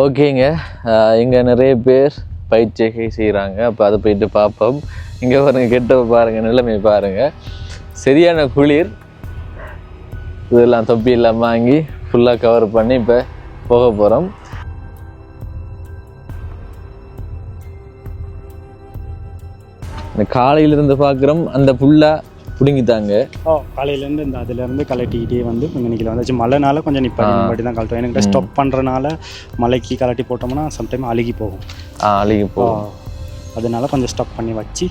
ஓகேங்க. இங்கே நிறைய பேர் பயிற்சிகை செய்கிறாங்க அப்போ அதை போயிட்டு பார்ப்போம். இங்கே பாருங்க கெட்ட பாருங்கள் நிலைமை பாருங்கள் சரியான குளிர். இதெல்லாம் தொப்பி இல்லாமல் வாங்கி ஃபுல்லாக கவர் பண்ணி இப்போ போக போகிறோம் இந்த காலையிலிருந்து பார்க்குறோம். அந்த ஃபுல்லாக பிடுங்கிட்டாங்க. ஓ காலையிலேருந்து இந்த அதுலேருந்து கலட்டிக்கிட்டே வந்து இன்னைக்கு வந்தாச்சு. மழைனால கொஞ்சம் நிப்பாட்டி நிப்பாட்டி தான் கழட்டும் எனக்கு ஸ்டாப் பண்ணுறனால மலைக்கு கலட்டி போட்டோம்னா சம்டைம் அழுகி போகும். அழுகி போ ஓ, அதனால கொஞ்சம் ஸ்டாப் பண்ணி வச்சு.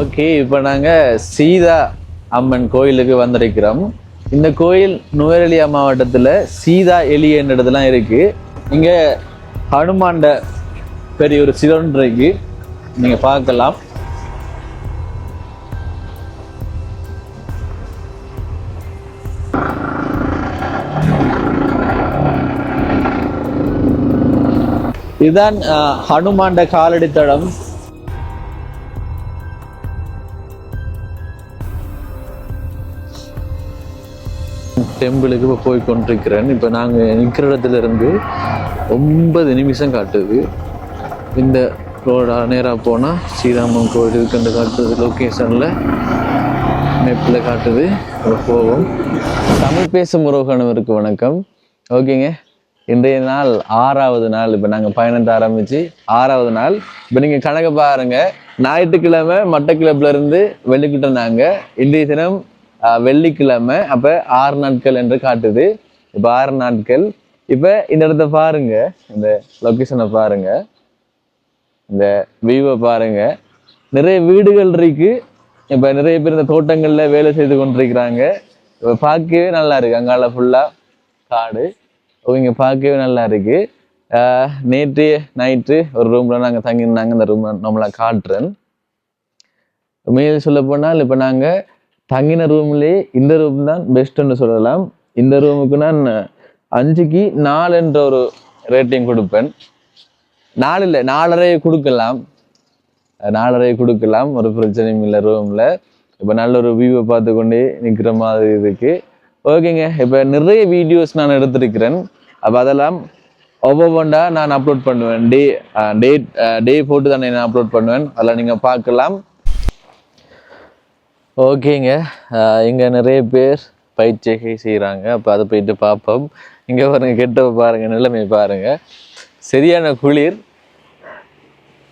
ஓகே இப்போ நாங்கள் சீதா அம்மன் கோயிலுக்கு வந்திருக்கிறோம். இந்த கோயில் நுவரெலியா மாவட்டத்தில் சீதா எலி என்ற இடத்துலாம் இருக்கு. இங்கே ஹனுமாண்ட பெரிய ஒரு சிவன் நீங்க நீங்கள் பார்க்கலாம். இதுதான் ஹனுமாண்ட காலடி தடம் டெம்பிளுக்கு இப்போ போய் கொண்டிருக்கிறேன். இப்போ நாங்கள் நிற்கிற இடத்துல இருந்து ஒன்பது நிமிஷம் காட்டுது. இந்த ரோடாக நேராக போனால் ஸ்ரீராமன் கோயில் இருக்குன்னு காட்டுது லொக்கேஷனில் மேப்பில் காட்டுது. இப்போ போவோம். தமிழ் பேசும் உறவுகானவருக்கு வணக்கம். ஓகேங்க. இன்றைய நாள் ஆறாவது நாள். இப்போ நாங்கள் பயணத்தை ஆரம்பித்து ஆறாவது நாள். இப்போ நீங்கள் கணக்கு பாருங்க. ஞாயிற்றுக்கிழமை மட்டக்கிழப்புலேருந்து வெள்ளிக்கிட்ட நாங்கள் இன்றைய தினம் வெள்ளிக்கிழமை. அப்போ ஆறு நாட்கள் என்று காட்டுது. இப்போ ஆறு நாட்கள். இப்போ இந்த இடத்த பாருங்க. இந்த லொக்கேஷனை பாருங்க. இந்த வியூவை பாருங்க. நிறைய வீடுகள் இருக்கு. இப்போ நிறைய பேர் இந்த தோட்டங்களில் வேலை செய்து கொண்டிருக்கிறாங்க. இப்போ பார்க்கவே நல்லா இருக்கு. அங்கால ஃபுல்லாக காடு. இங்கே பார்க்கவே நல்லா இருக்கு. நேற்று நைட்டு ஒரு ரூம்ல நாங்கள் தங்கியிருந்தாங்க. இந்த ரூம் நம்மளை காட்டுறேன். மேல் சொல்ல போனால் இப்போ நாங்கள் தங்கின ரூம்லேயே இந்த ரூம் தான் பெஸ்ட்டுன்னு சொல்லலாம். இந்த ரூமுக்கு நான் அஞ்சுக்கு நாலு என்ற ஒரு ரேட்டிங் கொடுப்பேன். நாலு இல்லை நாலரை கொடுக்கலாம். நாலரை கொடுக்கலாம் ஒரு பிரச்சனையும் இல்லை ரூமில் இப்போ நல்ல ஒரு வியூவை பார்த்து கொண்டே நிற்கிற மாதிரி இதுக்கு ஓகேங்க இப்போ நிறைய வீடியோஸ் நான் எடுத்திருக்கிறேன். அப்போ அதெல்லாம் ஒவ்வொன்றா நான் அப்லோட் பண்ணுவேன். டே டேட் டே போட்டு தானே நான் அப்லோட் பண்ணுவேன். அதெல்லாம் நீங்கள் பார்க்கலாம். ஓகேங்க இங்கே நிறைய பேர் பயிற்சிகை செய்கிறாங்க அப்போ அதை போயிட்டு பார்ப்போம். இங்கே பாருங்க கெட்ட பாருங்கள் நிலைமை பாருங்க. சரியான குளிர்.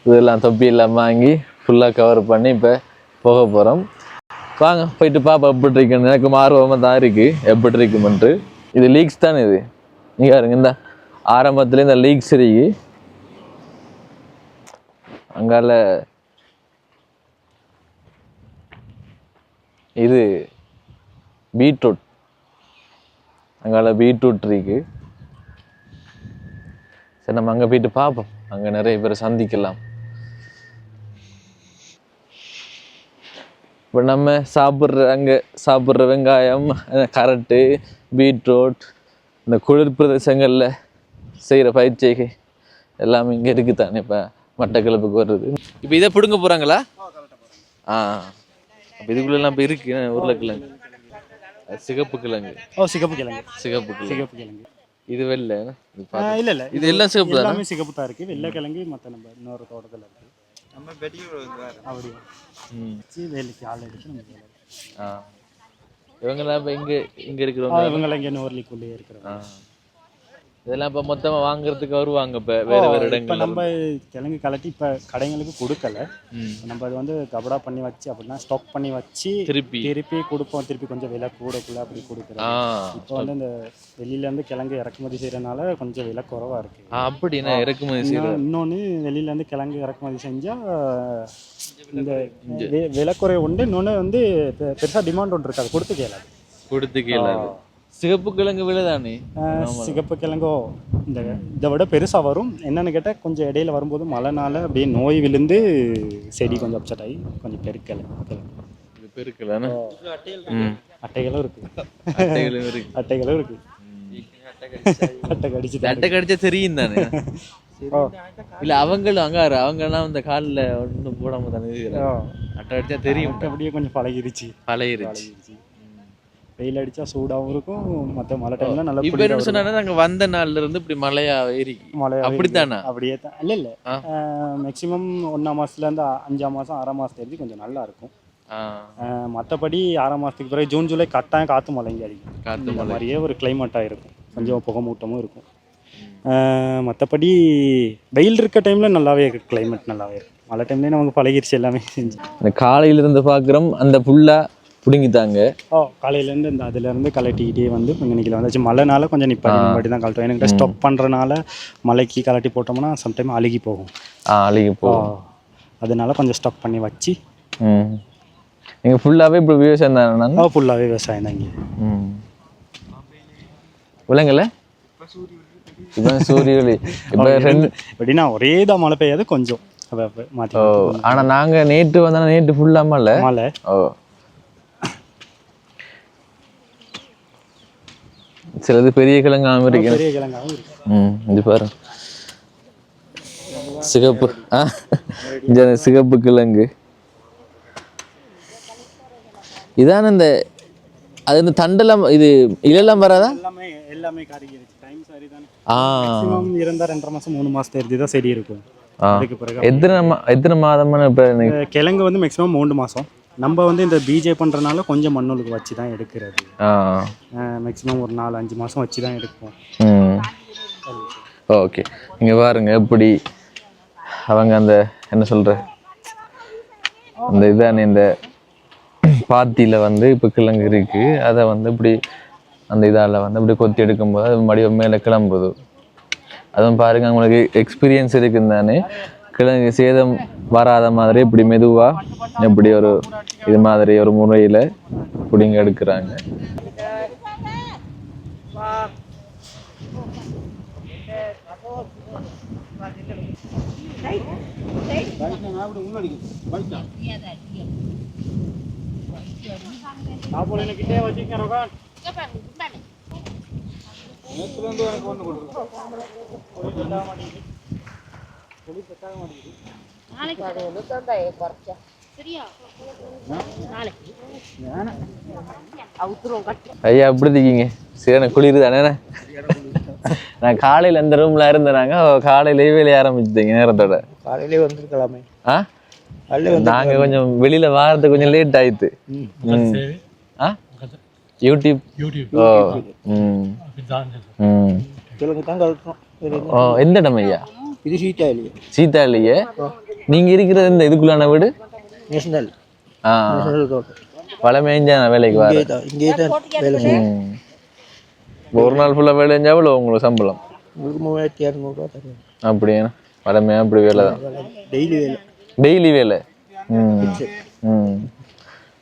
இதெல்லாம் தொப்பி இல்லாமல் வாங்கி ஃபுல்லாக கவர் பண்ணி இப்போ போக போகிறோம் வாங்க போயிட்டு பாப்பா எப்படி இருக்குன்னு. எனக்கு ஆர்வமாக தான் இருக்குது எப்படி இருக்குமென்று. இது லீக்ஸ் தானே இது? இங்கே பாருங்க இந்த ஆரம்பத்துல இந்த லீக்ஸ் இருக்கு. அங்கால இது பீட்ரூட். அங்கால பீட்ரூட் இருக்கு சரி நம்ம அங்கே போயிட்டு பார்ப்போம். அங்கே நிறைய பேரை சந்திக்கலாம். இப்போ நம்ம சாப்பிட்ற அங்கே சாப்பிட்ற வெங்காயம் கரட்டு பீட்ரூட் இந்த குளிர் பிரதேசங்களில் செய்கிற பயிற்சிகை எல்லாமே இங்கே இருக்குது தானே இப்போ? மட்டக்கிழப்புக்கு வருது இப்போ இதை பிடுங்க போகிறாங்களா ஆ. அப்போ இதுக்குள்ளெல்லாம் இப்போ இருக்கு உருளைக்கிழங்கு? சிகப்பு கிழங்கு. ஓ சிகப்பு கிழங்கு. சிகப்பு கிழங்கு. சிகப்பு கிழங்கு. இது வெள்ளை. இல்ல இல்ல. இது எல்லாம் சிகப்பு தானே? எல்லாமே சிகப்பு தான் இருக்கு. வெள்ளை கிழங்கு மற்ற நம்ம இன்னொரு தோட்டத்தில் இருக்கு. நம்ம அப்படி. வேலைக்கு ஆள் அடிச்சு நம்ம இவங்கெல்லாம் இப்போ இங்கே இங்கே இருக்கிறவங்க இவங்கெல்லாம் இங்கே நூறுலிக்குள்ளேயே இருக்கிறோம் ஆ. இதெல்லாம் இப்போ மொத்தமாக வாங்குறதுக்கு வருவாங்க இப்போ வேறு வேறு இப்போ இடங்கள்ல நம்ம கிழங்கு கலட்டி இப்போ கடைங்களுக்கு கொடுக்கல. நம்ம அது வந்து கபடா பண்ணி வச்சு அப்படின்னா ஸ்டாக் பண்ணி வச்சு திருப்பி. திருப்பி கொடுப்போம். திருப்பி கொஞ்சம் விலை கூடக்குள்ள அப்படி கொடுக்குறோம் இப்போ வந்து இந்த வெளியில இருந்து கிழங்கு இறக்குமதி செய்யறதுனால கொஞ்சம் விலை குறைவா இருக்கு. அப்படின்னா இறக்குமதி செய்கிற இன்னொன்னு- இன்னொன்னு வெளியில இருந்து கிழங்கு இறக்குமதி செஞ்சா இந்த விலை குறை உண்டு. இன்னொன்னு வந்து பெ- பெருசா டிமாண்ட் ஒன்று இருக்காது கொடுத்து கேளாது. கொடுத்து கேளாது. சிகப்பு கிழங்கு விலை தானே? சிகப்பு கிழங்கோ? இந்த இதை விட பெருசா வரும். என்னன்னு கேட்டா கொஞ்சம் இடையில வரும்போது மழைனால அப்படியே நோய் விழுந்து செடி கொஞ்சம் அப்செட் ஆகி கொஞ்சம் பெருக்கல. இது பெருக்கலானே ம். அட்டைகளும் இருக்கு. அட்டைகளும் இருக்கு. அட்டைகளும் இருக்கு. அட்டை கடிச்சு அட்டை கடிச்சா தெரியும் தானே? இல்ல அவங்களும் அங்க அவங்கெல்லாம் இந்த காலில் ஒன்றும் போடாம தானே அட்டை அடிச்சா தெரியும். அப்படியே கொஞ்சம் பழகிருச்சு. பழையிருச்சு பழகிருச்சு. வெயில் அடித்தா சூடாகவும் இருக்கும் மற்ற மழை டைமில் நல்லா இப்போ என்ன சொன்னா நாங்க வந்த நாள்ல இருந்து இப்படி மழையா ஏறிக்கி மழை அப்படித்தானா? அப்படியே தான் இல்லை. இல்லை. மேக்ஸிமம் ஒன்றாம் மாதத்துலேருந்து அஞ்சாம் மாதம் ஆறாம் மாதத்து வரைக்கும் கொஞ்சம் நல்லா இருக்கும். மற்றபடி ஆறாம் மாதத்துக்கு பிறகு ஜூன் ஜூலை கட்டாயம் காற்று மழை இங்கே அடிக்கும். காத்து இந்த மழை மாதிரியே ஒரு கிளைமேட்டாக இருக்கும். கொஞ்சம் புகமூட்டமும் இருக்கும். மற்றபடி வெயில் இருக்க டைமில் நல்லாவே இருக்கு. கிளைமேட் நல்லாவே இருக்கும் மழை டைம்லேயே நமக்கு பழகிருச்சு எல்லாமே. செஞ்சு இந்த காலையில இருந்து பாக்குறோம் அந்த புல்லா புடுங்கிட்டாங்க. ஓ காலையிலேருந்து இந்த அதுலேருந்து கலட்டிக்கிட்டே வந்து இன்னைக்கு வந்தாச்சு. மழைனால கொஞ்சம் நிப்பாட்டி நிப்பாட்டி தான் கழட்டும் எனக்கு ஸ்டாப் பண்ணுறனால மலைக்கு கலட்டி போட்டோம்னா சம்டைம் அழுகி போகும். ஆ அழுகி போ ஓ, அதனால கொஞ்சம் ஸ்டாப் பண்ணி வச்சு. ம். நீங்க ஃபுல்லாவே இப்படி விவசாயம் தானே ஃபுல்லாகவே விவசாயம் தான் இங்கே. ம். விலங்கல? இப்போ சூரிய ஒளி இப்போ ரெண்டு எப்படின்னா ஒரே தான் மழை பெய்யாது கொஞ்சம். அப்ப அப்ப மாற்றி ஓ ஆனா நாங்க நேற்று வந்தா நேற்று ஃபுல்லாம இல்ல மழை. ஓ. சிலது பெரிய கிழங்காம இருக்கு பெரிய கிழங்காகவும் இருக்கு ம் இது பாரு சிகப்பு ஆ சிகப்பு கிழங்கு. இதான இந்த அது இந்த தண்டெல்லாம் இது இலெல்லாம் வராதா? எல்லாமே எல்லாமே காரிக்கிருச்சு டைம் சரி தானே. ஆ. இருந்தால் ரெண்டரை மாதம் மூணு மாதத்து இருந்து தான் செடி இருக்கும். அதுக்கு பிறகு எத்தனை மா எத்தனை மாதமான இப்போ கிழங்கு வந்து மேக்ஸிமம் மூணு மாதம் நம்ம வந்து இந்த பிஜே பண்ணுறனால கொஞ்சம் மண்ணுக்கு வச்சு தான் எடுக்கிறது. மேக்ஸிமம் ஒரு நாலு அஞ்சு மாதம் வச்சு தான் எடுப்போம் ஓகே. இங்கே பாருங்க எப்படி அவங்க அந்த என்ன சொல்ற? அந்த இதானே இந்த பாத்தியில் வந்து இப்போ கிழங்கு இருக்கு. அதை வந்து இப்படி அந்த இதால் வந்து இப்படி கொத்தி எடுக்கும்போது அது மடிவம் மேலே கிளம்புது. அதுவும் பாருங்க உங்களுக்கு எக்ஸ்பீரியன்ஸ் இருக்குன்னு தானே. கிழங்கு சேதம் வராத மாதிரி இப்படி மெதுவாக இப்படி ஒரு இது மாதிரி ஒரு முறையில் பிடிங்க எடுக்கிறாங்க. கிட்டே வச்சுக்கிறோம் ஐயா எப்படி இருக்கீங்க? சரி குளிர் தானே நான் காலையில் அந்த ரூம்ல இருந்தேனாங்க. காலையிலேயே வேலைய ஆரம்பிச்சிட்டீங்க நேரத்தோட. காலையிலே வந்திருக்கலாமே. ஆ? நாங்க கொஞ்சம் வெளியில வாரத்துக்கு கொஞ்சம் லேட் ஆயிட்டு. ம். ஆ? யூடியூப் ஓ. ம். ம். என்ன? ஓ எந்த இடம் ஐயா? இது இல்லையே. சீதா இல்லையே? நீங்க இருக்கிறது இந்த இதுக்குள்ளான வீடு? நேஷனல். நேஷனல் தோட்டம் நான் வேலைக்கு தான் இங்கே தான் வேலை செய்யும். ஒரு நாள் ஃபுல்லா வேலை செஞ்சா எவ்வளோ உங்களுக்கு சம்பளம்? உங்களுக்கு மூவாயிரத்தி இரநூறுவா தருவேன் அப்படியே வளமையா அப்படி வேலை தான். டெய்லி வேலை. டெய்லி வேலை. ம். ம்.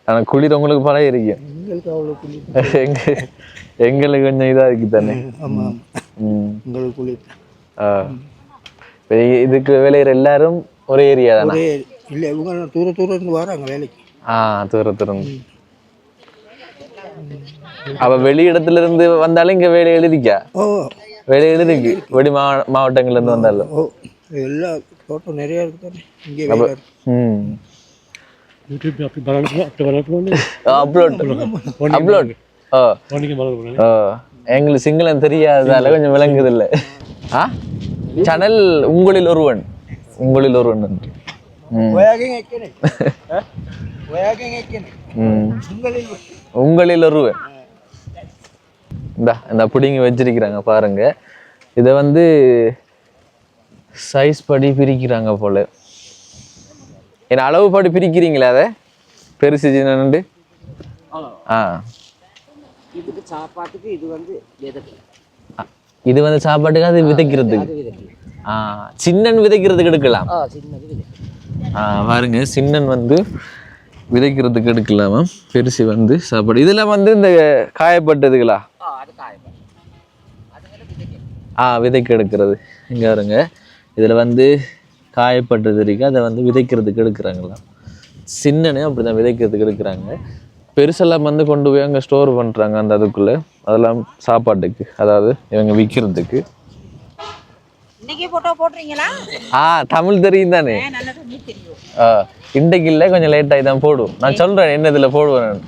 ஆனால் குளிர் உங்களுக்கு பழகி இருக்கு. எங்களுக்கு அவ்வளோ குளி எங்க எங்களுக்கு கொஞ்சம் இதாக இருக்கு தானே? ஆமாம் ம். உங்களுக்கு குளி ஆ. இதுக்கு வேலையிற எல்லாரும் ஒரே ஏரியா தானே? இல்லை இவங்க தூர தூரம் இருந்து வராங்க வேலைக்கு. ஆ தூர தூரம். அப்ப வெளி இடத்துல இருந்து வந்தாலும் இங்க வேலை எழுதிக்கா? ஓ. வேலை எழுதிக்கு? வெளி மாவ மாவட்டங்கள்ல இருந்து வந்தாலும்? ஓ. எல்லா தோட்டம் நிறைய இருக்கு தானே இங்கே வேலை இருக்கு. ம். யூடியூப் அப்படி பரவாயில்ல அப்லோட் அப்லோட் ஓ ஓ எங்களுக்கு சிங்களம் தெரியாததால கொஞ்சம் விளங்குது இல்ல ஆ? சேனல் உங்களில் ஒருவன். உங்களில் ஒருவன் நன்றி உங்களில் ஒருவன். இந்தா இந்த பிடிங்க வச்சிருக்கிறாங்க பாருங்க. இதை வந்து சைஸ் படி பிரிக்கிறாங்க போல. என்ன அளவு படி பிரிக்கிறீங்களா அதை? பெருசு சின்னண்டு ஆ. இதுக்கு சாப்பாட்டுக்கு இது வந்து எதற்கு இது வந்து சாப்பாட்டுக்கு அது விதைக்கிறதுக்கு. ஆ சின்னன் விதைக்கிறதுக்கு எடுக்கலாம். ஆ பாருங்க சின்னன் வந்து விதைக்கிறதுக்கு எடுக்கலாமா பெருசு வந்து சாப்பாடு. இதெல்லாம் வந்து இந்த காயப்பட்டதுங்களா ஆ விதக்கு எடுக்கிறது. இங்கே பாருங்க இதில் வந்து காயப்பட்டது இருக்கு. அதை வந்து விதைக்கிறதுக்கு எடுக்கிறாங்களாம். சின்னனே அப்படி தான் விதைக்கிறதுக்கு எடுக்கிறாங்க. பெருசெல்லாம் வந்து கொண்டு போய் அங்கே ஸ்டோர் பண்ணுறாங்க அந்த அதுக்குள்ளே. அதெல்லாம் சாப்பாட்டுக்கு. அதாவது இவங்க விற்கிறதுக்கு ஆ தமிழ் தெரியும் தானே? ஆ இன்றைக்கு இல்லை கொஞ்சம் லேட்டாகி தான் போடும். நான் சொல்கிறேன் என்ன இதில் போடுவேன்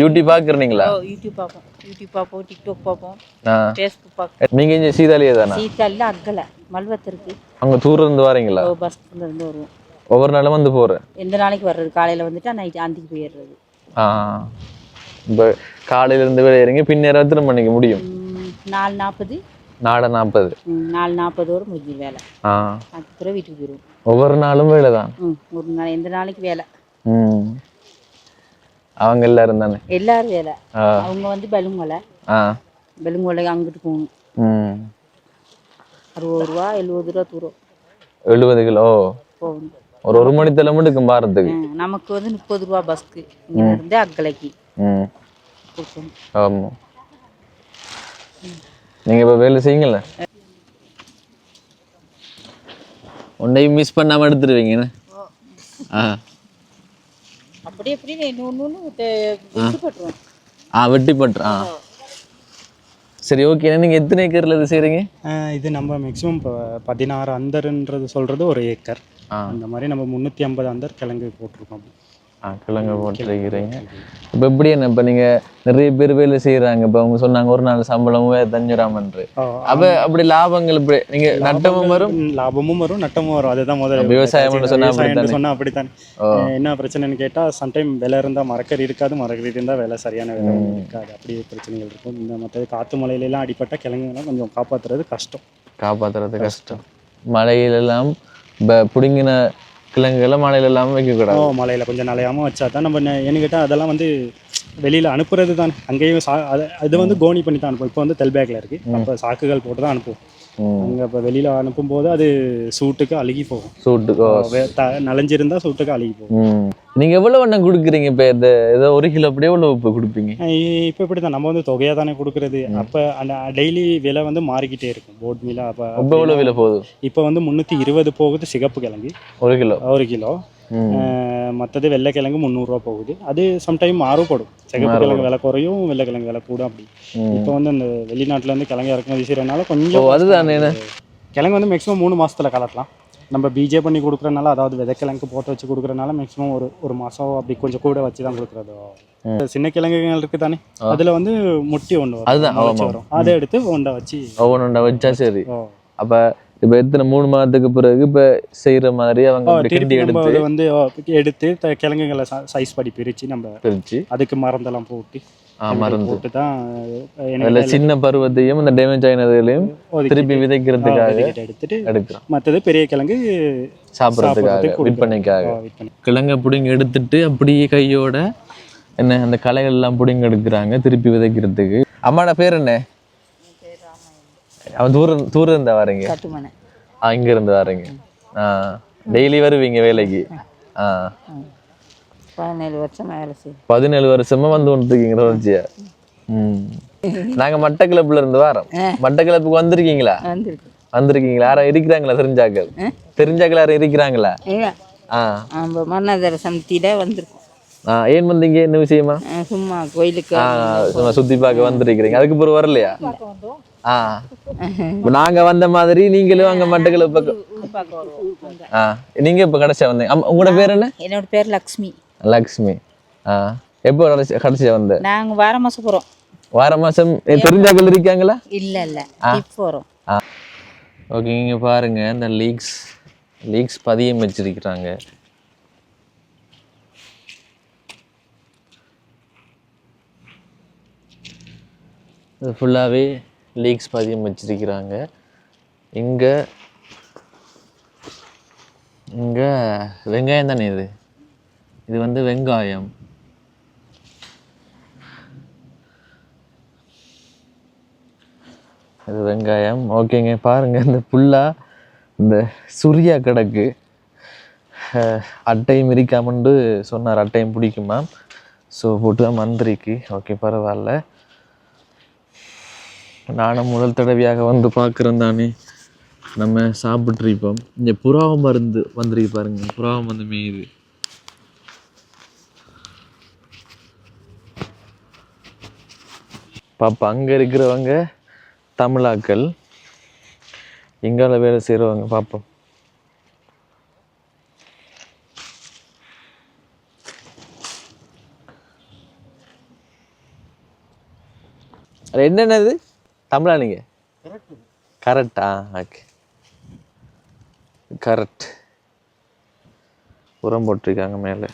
யூடியூப் பார்க்குறீங்களா யூடியூப் பார்ப்போம் யூடியூப் பார்ப்போம் டிக்டாக் பார்ப்போம் ஆ. ஃபேஸ்புக் பார்ப்போம் நீங்க இங்க சீதாலியே தானே? சீத்தாலில் அக்கலை மல்வத்திற்கு அங்க தூரம் இருந்து வரீங்களா? ஓ பஸ்ல இருந்து வருவோம். ஒவ்வொரு நாளும் வந்து போறேன். எந்த நாளைக்கு வர்றது? காலையில் வந்துட்டா நைட்டு அந்திக்கு போயிடுறது. இப்போ காலையில இருந்து விளையாடுறீங்க பின்னேரம் எத்தனை மணிக்கு முடியும்? நாலு நாற்பது நாடை நாற்பது நாலு நாற்பது வரை முடிஞ்சிடும் வேலை. ஆ. அதுக்கு வீட்டுக்கு போயிடுவோம். ஒவ்வொரு நாளும் வேலை தான்? ஒரு நாள் எந்த நாளைக்கு வேலை? ம். அவங்க எல்லாரும் தானே? எல்லாரும் வேலை. அவங்க வந்து பெலுங்கொலை ஆ. பெலுங்கொலை அங்கிட்டு போகணும். ம். அறுபது ரூபா எழுபது ரூபா தூரம். எழுபது கிலோ? போகணும். ஒரு ஒரு மணி தலைமும் எடுக்கும் பாரத்துக்கு நமக்கு வந்து முப்பது ரூபா பஸ்க்கு இங்கே இருந்து அக்கலைக்கு ஆமாம் நீங்கள் இப்போ வேலை செய்யுங்கள ஒன்றையும் மிஸ் பண்ணாமல் எடுத்துருவீங்கண்ணே ஆ. அப்படி வெட்டி ஆ சரி ஓகே நீங்கள் எத்தனை ஏக்கரில் இது செய்கிறீங்க இது நம்ம மேக்ஸிமம் இப்போ பதினாறு அந்தர்ன்றது சொல்கிறது ஒரு ஏக்கர். அந்த மாதிரி நம்ம முந்நூற்றி ஐம்பது அந்தர் கிழங்கு போட்டிருக்கோம் ஆ கிழங்கு போட்டுருக்கிறீங்க. இப்போ எப்படி என்ன இப்போ நீங்கள் நிறைய பேர் வேலை செய்கிறாங்க இப்போ அவங்க சொன்னாங்க ஒரு நாள் சம்பளம் தஞ்சுராமன்று அப்போ அப்படி லாபங்கள் இப்படி நீங்கள் நட்டமும் வரும்? லாபமும் வரும் நட்டமும் வரும். அதுதான் முதல்ல விவசாயம்னு சொன்னா அப்படித்தானே? சொன்னா அப்படித்தான்? என்ன பிரச்சனைன்னு கேட்டா சம்டைம் விலை இருந்தா மரக்கறி இருக்காது மரக்கறி இருந்தா விலை சரியான விலை இருக்காது. அப்படியே பிரச்சனைகள் இருக்கும். இந்த மற்றது காத்து மலையில எல்லாம் அடிப்பட்ட கிழங்குலாம் கொஞ்சம் காப்பாத்துறது கஷ்டம். காப்பாற்றுறது கஷ்டம். மழையிலெல்லாம் இப்போ பிடுங்கின கிழங்குகளை மழையில இல்லாமல் வைக்கக்கூடாது. ஓ மலையில கொஞ்சம் நலையாம வச்சா தான் நம்ம நெ- ஏன்னு கேட்டா அதெல்லாம் வந்து வெளியில அனுப்புறது தான் அங்கேயும் சா அது வந்து கோனி பண்ணி தான் அனுப்புவோம். இப்போ வந்து தெல் பேக்ல இருக்கு அப்போ சாக்குகள் போட்டு தான் அனுப்புவோம். அங்க இப்போ வெளியில அனுப்பும் போது அது சூட்டுக்கு அழுகி போகும். சூட்டுக்கோ வே- த- நனைஞ்சிருந்தா சூட்டுக்கு அழுகி போகும். நீங்கள் எவ்வளோ வண்ணம் கொடுக்குறீங்க இப்போ இந்த ஏதோ ஒரு கிலோ அப்படியே எவ்வளோ உப்பு கொடுப்பீங்க? இப்போ இப்படி தான் நம்ம வந்து தொகையாக தானே கொடுக்குறது. அப்போ அந்த டெய்லி விலை வந்து மாறிக்கிட்டே இருக்கும். போட் மீல அப்போ உப்பு எவ்வளோ விலை போகுது? இப்போ வந்து முந்நூற்றி இருபது போகுது சிகப்பு கிழங்கு. ஒரு கிலோ. ஒரு கிலோ. மற்றது வெள்ளைக்கிழங்கு முந்நூறுரூவா போகுது. அது சம்டைம் மாறுபடும். சிகப்பு கிழங்கு விலை குறையும் வெள்ளைக்கிழங்கு விலை கூடும் அப்படி. இப்போ வந்து அந்த வெளிநாட்டுல இருந்து கிழங்கு இறக்குமதி செய்யறதுனால ஓ கொஞ்சம் அதுதான் கிழங்கு வந்து மேக்ஸிமம் மூணு மாசத்துல கலக்கலாம். நம்ம பிஜே பண்ணி கொடுக்குறனால அதாவது விதைக்கிழங்கு போட்டு வச்சு கொடுக்குறனால மேக்ஸிமம் ஒரு ஒரு மாசம் அப்படி கொஞ்சம் கூட வச்சு தான் கொடுக்குறது. சின்ன கிழங்குகள் இருக்கு தானே? அதுல வந்து முட்டி ஒன்று வரும். அதுதான். வரும். அதை எடுத்து ஒண்டை வச்சு ஒவ்வொன்றா வச்சா சரி. அப்போ இப்போ எத்தனை மூணு மாதத்துக்கு பிறகு இப்போ செய்கிற மாதிரி அவங்க கிண்டி எடுத்து வந்து எடுத்து கிழங்குகளை சைஸ் படி பிரிச்சு நம்ம பிரிச்சு. அதுக்கு மருந்தெல்லாம் போட்டு மருந்து. போட்டு தான் அதில் சின்ன பருவத்தையும் இந்த டேமேஜ் ஆயினதையும் திருப்பி விதைக்கிறதுக்காக எடுத்துட்டு எடுக்கிறோம். மற்றது பெரிய கிழங்கு சாப்பிட்றதுக்காக. விற்பனைக்காக. கிழங்க பிடிங்கி எடுத்துட்டு அப்படியே கையோட என்ன அந்த களைகள் எல்லாம் பிடிங்கி எடுக்கிறாங்க திருப்பி விதைக்கிறதுக்கு. அம்மாட பேர் என்ன? அவன் தூரம் தூரம் இருந்தா வரீங்க? கட்டுமனை. இங்க இருந்து வரீங்க. டெய்லி வருவீங்க வேலைக்கு? ஆ. பதினேழு வருஷம் வேலை செய்யும் பதினேழு வருஷமா வந்து கொண்டிருக்கீங்க தொடர்ச்சியா ம். நாங்க மட்டக்கிளப்புல இருந்து வரோம். மட்டக்கிளப்புக்கு வந்திருக்கீங்களா? வந்துருக்கு வந்திருக்கீங்களா? யாரும் இருக்கிறாங்களா தெரிஞ்சாக்கள்? தெரிஞ்சாக்கள் யாரும் இருக்கிறாங்களா? ஆ. மன்னதர வந்திருக்கோம். ஏன் வந்தீங்க? என்ன விஷயமா? சும்மா கோயிலுக்கு சுத்தி பார்க்க வந்திருக்கிறீங்க. அதுக்கு பிறகு வரலையா? ஆ. நாங்க வந்த மாதிரி நீங்களும் அங்க மட்டக்களப்பு பக்கம் ஆ. நீங்க இப்ப கடைசியா வந்தீங்க. உங்களோட பேர் என்ன? என்னோட பேர் லக்ஷ்மி. லக்ஷ்மி. ஆ. எப்போ கடைசி கடைசியா வந்த? நாங்கள் வார மாதம் போகிறோம் வார மாசம் தெரிஞ்சாக்கள் இருக்காங்களா? இல்லை இல்லை. இப்போ வரோம் ஓகே இங்க பாருங்க. இந்த லீக்ஸ் லீக்ஸ் பதியம் வச்சிருக்கிறாங்க. இது ஃபுல்லாகவே லீக்ஸ் பதியம் வச்சிருக்கிறாங்க. இங்கே இங்கே வெங்காயம் தானே இது? இது வந்து வெங்காயம். இது வெங்காயம். ஓகேங்க பாருங்கள் இந்த புல்லா இந்த சுரியா கிடக்கு. அட்டையும் இருக்காமண்டு சொன்னார் அட்டையும் பிடிக்குமா ஸோ போட்டு தான் மந்திரிக்கு. ஓகே பரவாயில்ல. நானும் முதல் தடவையாக வந்து பார்க்குறேன் தானே. நம்ம சாப்பிட்ருப்போம் இந்த புறாவ மருந்து வந்துருக்கு பாருங்க. புறாவம் வந்து மேயுது. பாப்பா அங்கே இருக்கிறவங்க தமிழாக்கள். இங்கால வேலை செய்கிறவங்க பார்ப்போம் அது என்னென்னது? தமிழா நீங்கள் கரெக்டா? ஓகே. கரெக்ட். உரம் போட்டிருக்காங்க மேலே.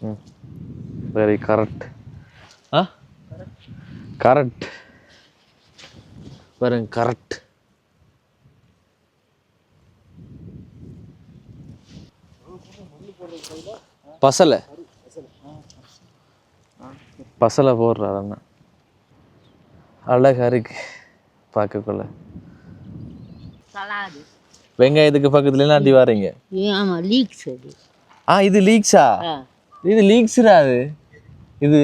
ம். வெரி கரெக்ட் ஆ? கரெக்ட் பாருங்க கரெக்ட் பசலை. பசலை போடுறாரு அண்ணா. அழகா இருக்கு பார்க்கக்குள்ள வெங்காயத்துக்கு பக்கத்துல அடி வாரீங்க? ஆமாம் லீக்ஸ் ஆ இது லீக்ஸா இது லீக்ஸ்ரா அது? இது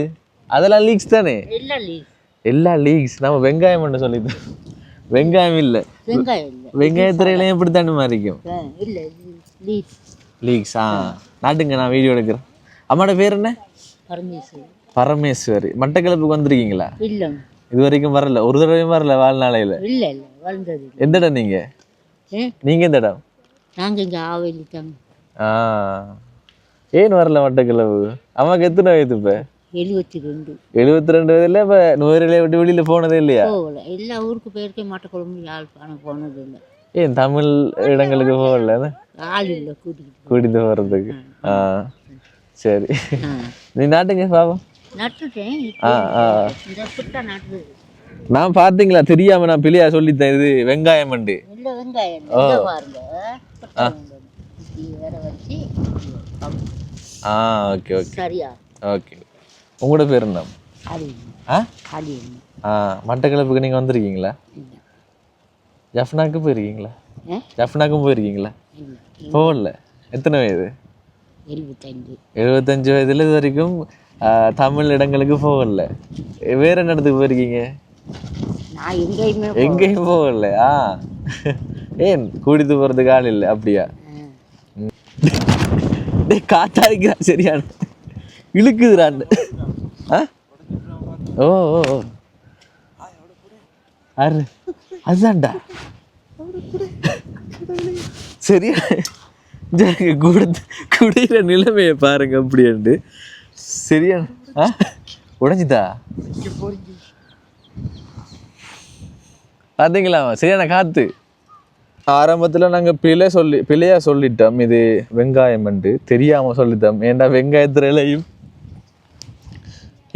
அதெல்லாம் லீக்ஸ் தானே? எல்லா லீக்ஸ் நம்ம வெங்காயம் மட்டும் சொல்லிட்டோம் வெங்காயம் இல்லை. வெங்காயம் இல்லை. வெங்காயத்துறையிலையும் எப்படி தானே மாறிக்கும் லீக்ஸ் ஆ நாட்டுங்க நான் வீடியோ எடுக்கிறேன். அம்மாட பேர் என்ன? பரமேஸ்வரி. பரமேஸ்வரி. மட்டக்களப்புக்கு வந்திருக்கீங்களா? இல்லை. இது வரைக்கும் வரல. ஒரு தடவையும் வரல வாழ்நாளையில்? இல்லை இல்லை வளர்ந்தது எந்த இடம் நீங்கள் ஏ? நீங்கள் எந்த இடம்? நாங்கள் இங்கே ஆவலி தாங்க ஆ. ஏன் வரல மட்டக்களப்பு அம்மாக்கு எத்தனை வயது இப்போ? எழுபத்தி ரெண்டு எழுபத்தி ரெண்டு வயதுல இப்போ நூறிலே விட்டு வெளியில் போனதே இல்லையா? போகல. எல்லா ஊருக்கு போயிருக்கே மாட்டக்குழம்பு யாழ்ப்பாணம் போனது இல்லை. ஏன் தமிழ் இடங்களுக்கு போகல? ஆள் இல்லை கூட்டிக்கிட்டு கூட்டிட்டு போகிறதுக்கு ஆ. சரி. நீ நாட்டுங்க பாவம். நான் பார்த்தீங்களா? தெரியாம நான் பிள்ளையா சொல்லித்தேன் இது வெங்காயம் வச்சு ஆ. Okay okay. சரியா? ஓகே. உங்களோட பேர் என்ன? ஆ? மட்டக்களப்புக்கு நீங்கள் வந்திருக்கீங்களா? ஜஃப்னாக்கு போயிருக்கீங்களா? ஜஃப்னாக்கும் போயிருக்கீங்களா? போகல. எத்தனை வயது? எழுபத்தஞ்சு எழுபத்தஞ்சு வயதுல இது வரைக்கும் தமிழ் இடங்களுக்கு போகல. வேற என்ன இடத்துக்கு போயிருக்கீங்க? எங்கேயுமே போகல. ஆ. ஏன்? கூட்டிட்டு போறதுக்கு ஆள் இல்லை அப்படியா? காத்தாடிக்கிறான் சரியான இழுக்குதுறான் ஆ? ஓ ஓ அரு அதுதான்டா. சரியா? ஜாங்க கூட குடியிற நிலைமையை பாருங்க அப்படின்ட்டு. சரியா உடைஞ்சுதா? பார்த்தீங்களா சரியான காத்து. ஆரம்பத்தில் நாங்கள் பிழை சொல்லி பிழையாக சொல்லிட்டோம். இது வெங்காயம்ன்ட்டு தெரியாமல் சொல்லிட்டோம். ஏன்டா வெங்காயத்துறையிலையும்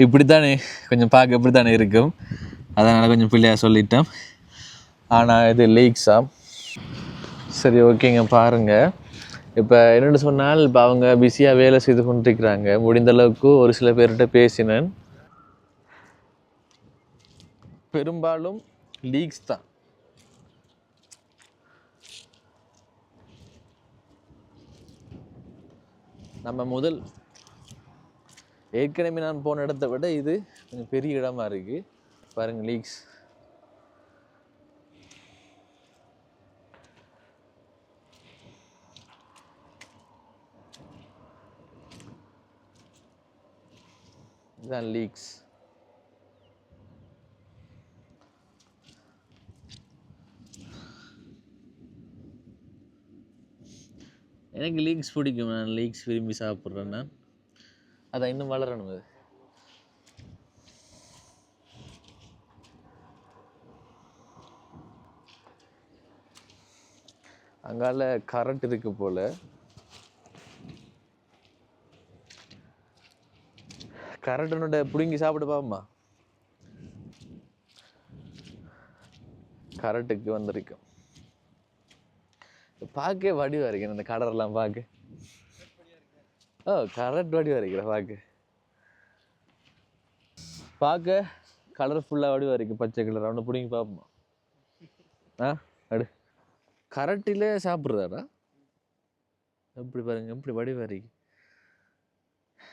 இப்படி தானே கொஞ்சம் பார்க்க இப்படி தானே இருக்கும். அதனால் கொஞ்சம் பிள்ளையாக சொல்லிட்டோம். ஆனால் இது லீக்ஸா சரி ஓகேங்க பாருங்கள் இப்போ என்னென்னு சொன்னால் இப்போ அவங்க பிஸியாக வேலை செய்து கொண்டிருக்கிறாங்க. முடிந்த அளவுக்கு ஒரு சில பேர்கிட்ட பேசினேன். பெரும்பாலும் லீக்ஸ் தான். நம்ம முதல் ஏற்கனவே நான் போன இடத்த விட இது கொஞ்சம் பெரிய இடமா இருக்குது பாருங்கள் லீக்ஸ் இதுதான் லீக்ஸ் எனக்கு லீக்ஸ் பிடிக்கும் நான் லீக்ஸ் விரும்பி சாப்பிட்றேன்னா அதான் இன்னும் வளரணும் அது அங்கால கரண்ட் இருக்கு போல. கரண்ட்டனோட பிடுங்கி சாப்பிட்டு பாப்பமா கரட்டுக்கு வந்திருக்கும் பார்க்க வடிவா இருக்கு இந்த கடரெல்லாம் பார்க்க ஓ கரண்ட் வடிவா இருக்கிற பார்க்க பார்க்க கலர்ஃபுல்லாக வடிவா இருக்கு பச்சை கலர் அவனை பிடிங்கி பார்ப்போமா ஆ அடு கரட்டிலே சாப்பிட்றாரா? எப்படி பாருங்க எப்படி வடிவா இருக்கு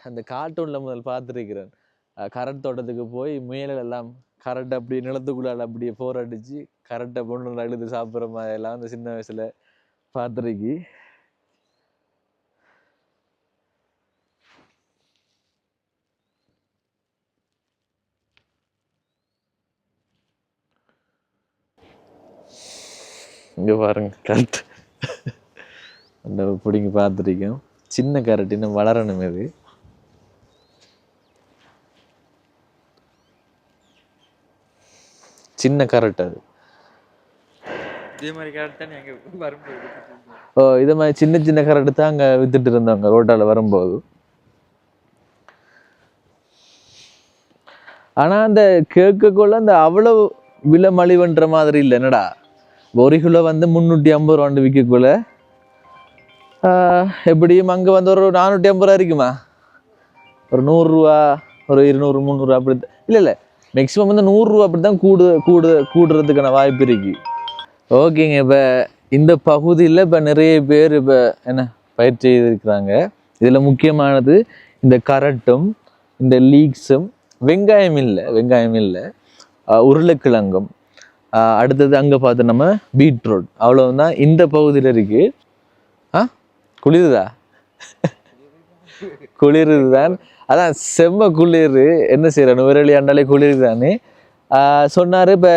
அந்த கார்ட்டூனில் முதல் பார்த்துருக்கிறேன். கரண்ட் தோட்டத்துக்கு போய் முயல்கள் எல்லாம் கரண்ட் அப்படி நிலத்துக்குள்ளால அப்படியே போர் அடிச்சு கரண்ட்டை பொண்ணு அழுது சாப்பிட்ற மாதிரி எல்லாம் அந்த சின்ன வயசுல பார்த்துருக்கி. இங்கே பாருங்க கரெக்ட் அந்த பிடிங்கி பார்த்துருக்கோம் சின்ன கரட்டின்னு இன்னும் வளரணும் இது. சின்ன கரெக்ட் அது இதே மாதிரி கேரட் வரும்போது ஓ இது மாதிரி சின்ன சின்ன கரெக்டு தான் அங்கே வித்துட்டு இருந்தவங்க ரோட்டால வரும்போது. ஆனா அந்த கேக்குக்குள்ள அந்த அவ்வளவு விலை மலிவுன்ற மாதிரி இல்லை. என்னடா? ஒரு கிலோ வந்து முந்நூற்றி ஐம்பது ரூபாண்டு விற்கக்குள்ள எப்படியும் அங்கே வந்து ஒரு நானூற்றி ஐம்பது ரூபா இருக்குமா? ஒரு நூறுரூவா ஒரு இருநூறு முந்நூறுரூவா அப்படி. இல்லை இல்லை. மேக்ஸிமம் வந்து நூறுரூவா அப்படி தான் கூடு கூடு கூடுறதுக்கான வாய்ப்பு இருக்கு. ஓகேங்க இப்போ இந்த பகுதியில் இப்போ நிறைய பேர் இப்போ என்ன பயிற்சி செய்திருக்கிறாங்க இதில் முக்கியமானது இந்த கரட்டும் இந்த லீக்ஸும் வெங்காயம் இல்லை வெங்காயம் இல்லை. ஆஹ் உருளைக்கிழங்கும். ஆஹ் அடுத்தது அங்கே பார்த்து நம்ம பீட்ரூட் அவ்வளவுதான் இந்த பகுதியில் இருக்கு. ஆ? குளிருதா? குளிருது தான் அதான் செம்ம குளிர். என்ன செய்கிறேன் விரலி ஆண்டாலே குளிர் தானே சொன்னார் இப்போ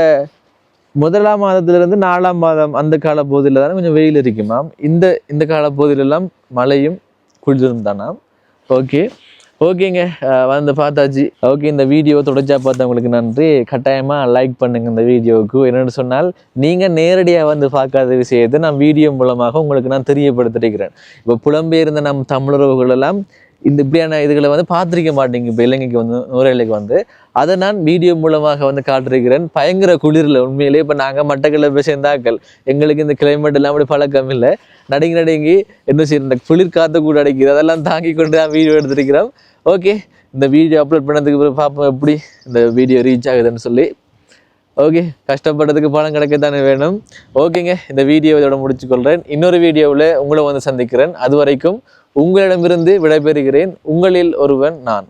முதலாம் மாதத்துலேருந்து நாலாம் மாதம் அந்த கால காலப்பகுதியில் தானே கொஞ்சம் வெயில் இருக்குமாம் இந்த இந்த கால போதிலெல்லாம் மழையும் குளிரும் தானாம் ஓகே. ஓகேங்க. வந்து பார்த்தாச்சு. ஓகே இந்த வீடியோ தொடர்ச்சியாக பார்த்தவங்களுக்கு நன்றி. கட்டாயமாக லைக் பண்ணுங்கள் இந்த வீடியோவுக்கு. என்னென்னு சொன்னால் நீங்கள் நேரடியாக வந்து பார்க்காத விஷயத்தை நான் வீடியோ மூலமாக உங்களுக்கு நான் தெரியப்படுத்திருக்கிறேன். இப்போ புலம்பெயர்ந்த நம் தமிழர்களெல்லாம் இந்த இப்படியான இதுகளை வந்து பார்த்துருக்க மாட்டேங்க. இப்போ இலங்கைக்கு வந்து நுரையிலைக்கு வந்து. அதை நான் வீடியோ மூலமாக வந்து காட்டிருக்கிறேன் பயங்கர குளிரில் உண்மையிலேயே இப்போ நாங்கள் மட்டக்களப்பு சேர்ந்தாக்கள் எங்களுக்கு இந்த கிளைமேட் எல்லாம் அப்படி பழக்கம் இல்லை. நடுங்கி நடுங்கி என்ன செய்யணும் இந்த குளிர் காற்று கூட அடைக்குது. அதெல்லாம் தாங்கி கொண்டு தான் வீடியோ எடுத்திருக்கிறோம். ஓகே இந்த வீடியோ அப்லோட் பண்ணதுக்கு பிறகு பார்ப்போம் எப்படி இந்த வீடியோ ரீச் ஆகுதுன்னு சொல்லி. ஓகே கஷ்டப்பட்டதுக்கு பணம் கிடைக்க தானே வேணும் ஓகேங்க இந்த வீடியோ இதோட முடிச்சுக்கொள்கிறேன் இன்னொரு வீடியோவில் உங்களை வந்து சந்திக்கிறேன். அது வரைக்கும் உங்களிடமிருந்து விடைபெறுகிறேன். உங்களில் ஒருவன் நான்.